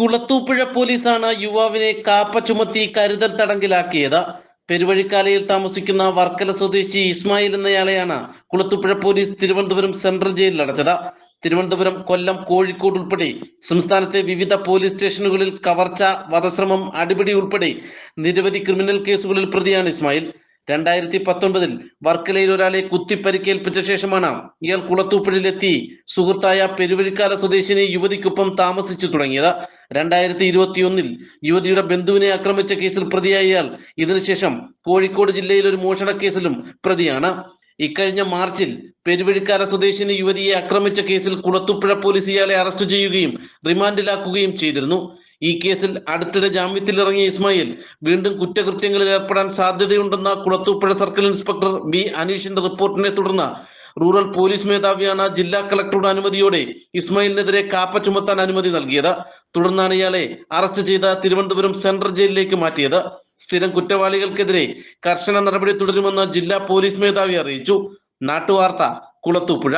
കുളത്തൂപ്പുഴ പോലീസാണ് യുവാവിനെ കാപ്പ ചുമത്തി കരുതൽ തടങ്കിലാക്കിയത്. പെരുവഴിക്കാലയിൽ താമസിക്കുന്ന വർക്കല സ്വദേശി ഇസ്മായിൽ എന്നയാളെയാണ് കുളത്തൂപ്പുഴ പോലീസ് തിരുവനന്തപുരം സെൻട്രൽ ജയിലിൽ അടച്ചത്. തിരുവനന്തപുരം കൊല്ലം കോഴിക്കോട് ഉൾപ്പെടെ സംസ്ഥാനത്തെ വിവിധ പോലീസ് സ്റ്റേഷനുകളിൽ കവർച്ച വധശ്രമം അടിപിടി ഉൾപ്പെടെ നിരവധി ക്രിമിനൽ കേസുകളിൽ പ്രതിയാണ് ഇസ്മായിൽ. രണ്ടായിരത്തി പത്തൊൻപതിൽ വർക്കലയിൽ ഒരാളെ കുത്തിപ്പരിക്കേൽപ്പിച്ച ശേഷമാണ് ഇയാൾ കുളത്തൂപ്പുഴയിലെത്തി. സുഹൃത്തായ പെരുവഴിക്കാല സ്വദേശിനി യുവതിക്കൊപ്പം താമസിച്ചു തുടങ്ങിയത്. രണ്ടായിരത്തി ഇരുപത്തിയൊന്നിൽ യുവതിയുടെ ബന്ധുവിനെ ആക്രമിച്ച കേസിൽ പ്രതിയായ ഇയാൾ. ഇതിനുശേഷം കോഴിക്കോട് ജില്ലയിൽ ഒരു മോഷണ കേസിലും പ്രതിയാണ്. ഇക്കഴിഞ്ഞ മാർച്ചിൽ പെരുവഴിക്കാല സ്വദേശിനി യുവതിയെ ആക്രമിച്ച കേസിൽ കുളത്തുപ്പുഴ പോലീസ് ഇയാളെ അറസ്റ്റ് ചെയ്യുകയും റിമാൻഡിലാക്കുകയും ചെയ്തിരുന്നു. ഈ കേസിൽ അടുത്തിടെ ജാമ്യത്തിൽ ഇറങ്ങിയ ഇസ്മായിൽ വീണ്ടും കുറ്റകൃത്യങ്ങളിൽ ഏർപ്പെടാൻ സാധ്യതയുണ്ടെന്ന കുളത്തൂപ്പുഴ സർക്കിൾ ഇൻസ്പെക്ടർ ബി അനീഷിന്റെ റിപ്പോർട്ടിനെ തുടർന്ന് റൂറൽ പോലീസ് മേധാവിയാണ് ജില്ലാ കളക്ടറുടെ അനുമതിയോടെ ഇസ്മായിലിനെതിരെ കാപ്പ ചുമത്താൻ അനുമതി നൽകിയത്. തുടർന്നാണ് ഇയാളെ അറസ്റ്റ് ചെയ്ത തിരുവനന്തപുരം സെൻട്രൽ ജയിലിലേക്ക് മാറ്റിയത്. സ്ഥിരം കുറ്റവാളികൾക്കെതിരെ കർശന നടപടി തുടരുമെന്ന് ജില്ലാ പോലീസ് മേധാവി അറിയിച്ചു. നാട്ടുവാർത്ത കുളത്തൂപ്പുഴ.